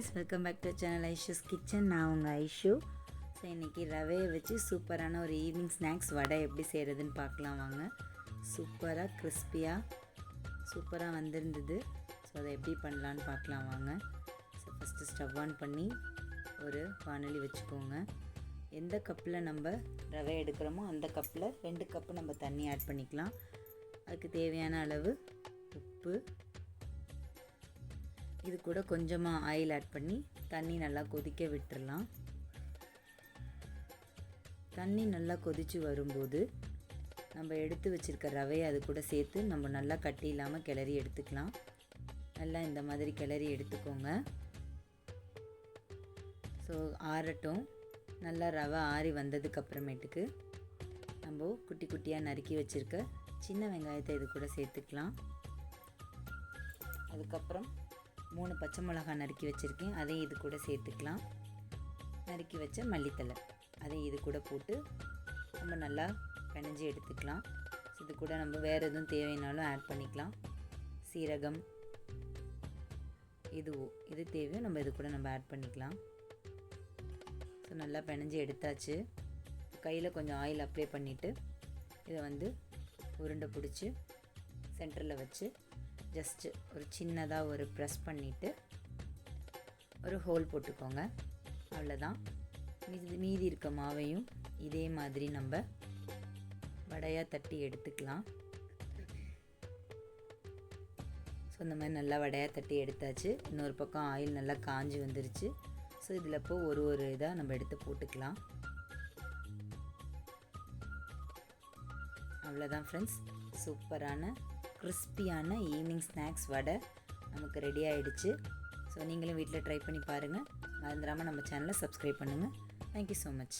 Guys welcome back to channel Aishu's kitchen நான் உங்கள் Aishu so இன்றைக்கி ரவையை வச்சு சூப்பரான ஒரு ஈவினிங் ஸ்நாக்ஸ் வடை எப்படி செய்கிறதுன்னு பார்க்கலாம் வாங்க. சூப்பராக கிறிஸ்பியாக சூப்பராக வந்திருந்தது. ஸோ அதை எப்படி பண்ணலான்னு பார்க்கலாம் வாங்க. ஸோ ஃபஸ்ட்டு ஸ்டவ் ஆன் பண்ணி ஒரு வானொலி வச்சுக்கோங்க. எந்த கப்பில் நம்ம ரவை எடுக்கிறோமோ அந்த கப்பில் ரெண்டு கப்பு நம்ம தண்ணி ஆட் பண்ணிக்கலாம். அதுக்கு தேவையான அளவு உப்பு இது கூட கொஞ்சமாக ஆயில் ஆட் பண்ணி தண்ணி நல்லா கொதிக்க விட்டுடலாம் தண்ணி நல்லா கொதித்து வரும்போது நம்ம எடுத்து வச்சுருக்க ரவையை அது கூட சேர்த்து நம்ம நல்லா கட்டி இல்லாமல் கிளறி எடுத்துக்கலாம். நல்லா இந்த மாதிரி கிளறி எடுத்துக்கோங்க. ஸோ ஆறட்டும். நல்லா ரவை ஆறி வந்ததுக்கப்புறமேட்டுக்கு நம்ம குட்டி குட்டியாக நறுக்கி வச்சுருக்க சின்ன வெங்காயத்தை இது கூட சேர்த்துக்கலாம். அதுக்கப்புறம் மூணு பச்சை மிளகாய் நறுக்கி வச்சுருக்கேன். அதையும் இது கூட சேர்த்துக்கலாம். நறுக்கி வச்ச மல்லித்தலை அதையும் இது கூட போட்டு நம்ம நல்லா பிணைஞ்சி எடுத்துக்கலாம். இது கூட நம்ம வேறு எதுவும் தேவைனாலும் ஆட் பண்ணிக்கலாம். சீரகம். இது இது தேவையோ நம்ம இது கூட நம்ம ஆட் பண்ணிக்கலாம். ஸோ நல்லா பிணைஞ்சி எடுத்தாச்சு. கையில் கொஞ்சம் ஆயில் அப்ளை பண்ணிவிட்டு இதை வந்து உருண்டை பிடிச்சி சென்டரில் வச்சு ஜஸ்ட்டு ஒரு சின்னதாக ஒரு ப்ரெஸ் பண்ணிவிட்டு ஒரு ஹோல் போட்டுக்கோங்க. அவ்வளோதான் மீதி மீதி இருக்க மாவையும் இதே மாதிரி நம்ம வடையாக தட்டி எடுத்துக்கலாம். ஸோ இந்த மாதிரி நல்லா வடையாக தட்டி எடுத்தாச்சு. இன்னொரு பக்கம் ஆயில் நல்லா காஞ்சி வந்துருச்சு. ஸோ இதில் இப்போ ஒரு ஒரு இதாக நம்ம எடுத்து போட்டுக்கலாம். அவ்வளோதான் ஃப்ரெண்ட்ஸ் சூப்பரான கிறிஸ்பியான ஈவினிங் ஸ்நாக்ஸ் வடை நமக்கு ரெடி ஆகிடுச்சு ஸோ நீங்களும் வீட்டில் ட்ரை பண்ணி பாருங்கள் மறந்துடாமல் நம்ம சேனலை சப்ஸ்கிரைப் பண்ணுங்கள் தேங்க்யூ ஸோ மச்